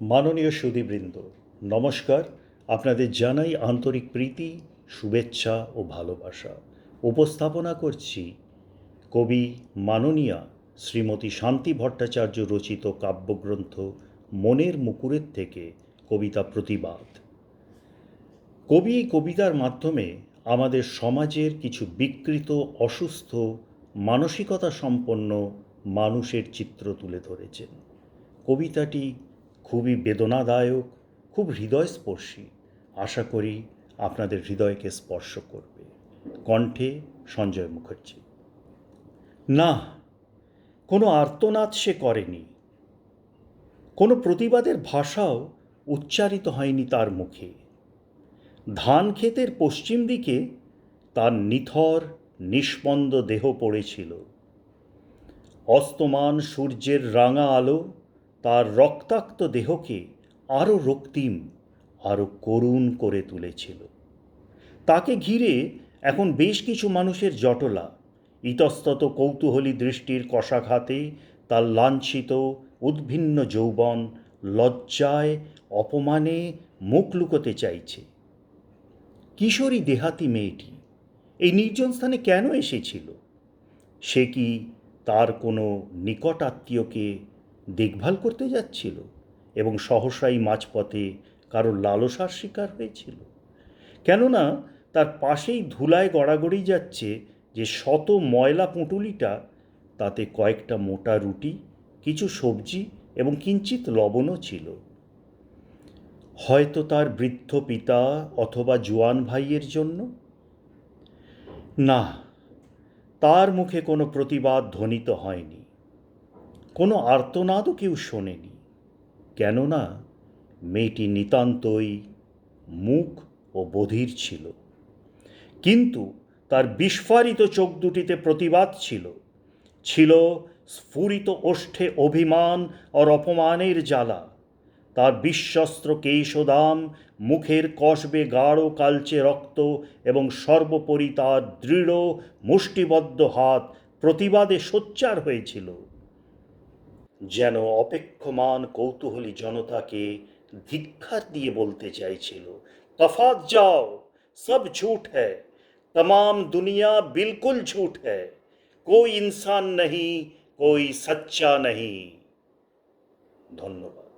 মাননীয় সুদীবৃন্দ, নমস্কার। আপনাদের জানাই আন্তরিক প্রীতি, শুভেচ্ছা ও ভালোবাসা। উপস্থাপনা করছি কবি মাননীয়া শ্রীমতী শান্তি ভট্টাচার্য রচিত কাব্যগ্রন্থ মনের মুকুরের থেকে কবিতা প্রতিবাদ। কবি কবিতার মাধ্যমে আমাদের সমাজের কিছু বিকৃত, অসুস্থ, মানসিকতা সম্পন্ন মানুষের চিত্র তুলে ধরেছেন। কবিতাটি খুবই বেদনাদায়ক, খুব হৃদয়স্পর্শী। আশা করি আপনাদের হৃদয়কে স্পর্শ করবে। কণ্ঠে সঞ্জয় মুখার্জি। না, কোনো আর্তনাদ সে করেনি। কোনো প্রতিবাদের ভাষাও উচ্চারিত হয়নি তার মুখে। ধান ক্ষেতের পশ্চিম দিকে তার নিথর, নিষ্পন্দ দেহ পড়েছিল। অস্তমান সূর্যের রাঙা আলো তার রক্তাক্ত দেহকে আরও রক্তিম, আরও করুণ করে তুলেছিল। তাকে ঘিরে এখন বেশ কিছু মানুষের জটলা, ইতস্তত কৌতূহলী দৃষ্টির কষাঘাতে তার লাঞ্ছিত, উদ্ভিন্ন যৌবন লজ্জায়, অপমানে মুখ লুকোতে চাইছে। কিশোরী দেহাতি মেয়েটি এই নির্জন স্থানে কেন এসেছিল? সে কি তার কোনো নিকট আত্মীয়কে দেখভাল করতে যাচ্ছিল এবং সহসাই মাঝপথে কারোর লালসার শিকার হয়েছিল। কেননা তার পাশেই ধুলায় গড়াগড়ি যাচ্ছে যে শত ময়লা পুঁটুলিটা, তাতে কয়েকটা মোটা রুটি, কিছু সবজি এবং কিঞ্চিত লবণও ছিল। হয়তো তার বৃদ্ধ পিতা অথবা জোয়ান ভাইয়ের জন্য? না, তার মুখে কোনো প্রতিবাদ ধ্বনিত হয়নি। কোনো আর্তনাদও কেউ শোনেনি। কেননা মেয়েটি নিতান্তই মুখ ও বধির ছিল। কিন্তু তার বিস্ফারিত চোখ দুটিতে প্রতিবাদ ছিল। ছিল স্ফুরিত ওষ্ঠে অভিমান আর অপমানের জ্বালা। তার বিশ্বস্ত্র কেশদাম মুখের কসবে গাঢ় কালচে রক্ত এবং সর্বোপরি তার দৃঢ় মুষ্টিবদ্ধ হাত প্রতিবাদে সোচ্চার হয়েছিল। जान যেন कौतूहल जनता के ধিক্ষার दिए बोलते চাইছিল তফাত जाओ सब झूठ है तमाम दुनिया बिल्कुल झूठ है कोई इंसान नहीं कोई सच्चा नहीं धन्यवाद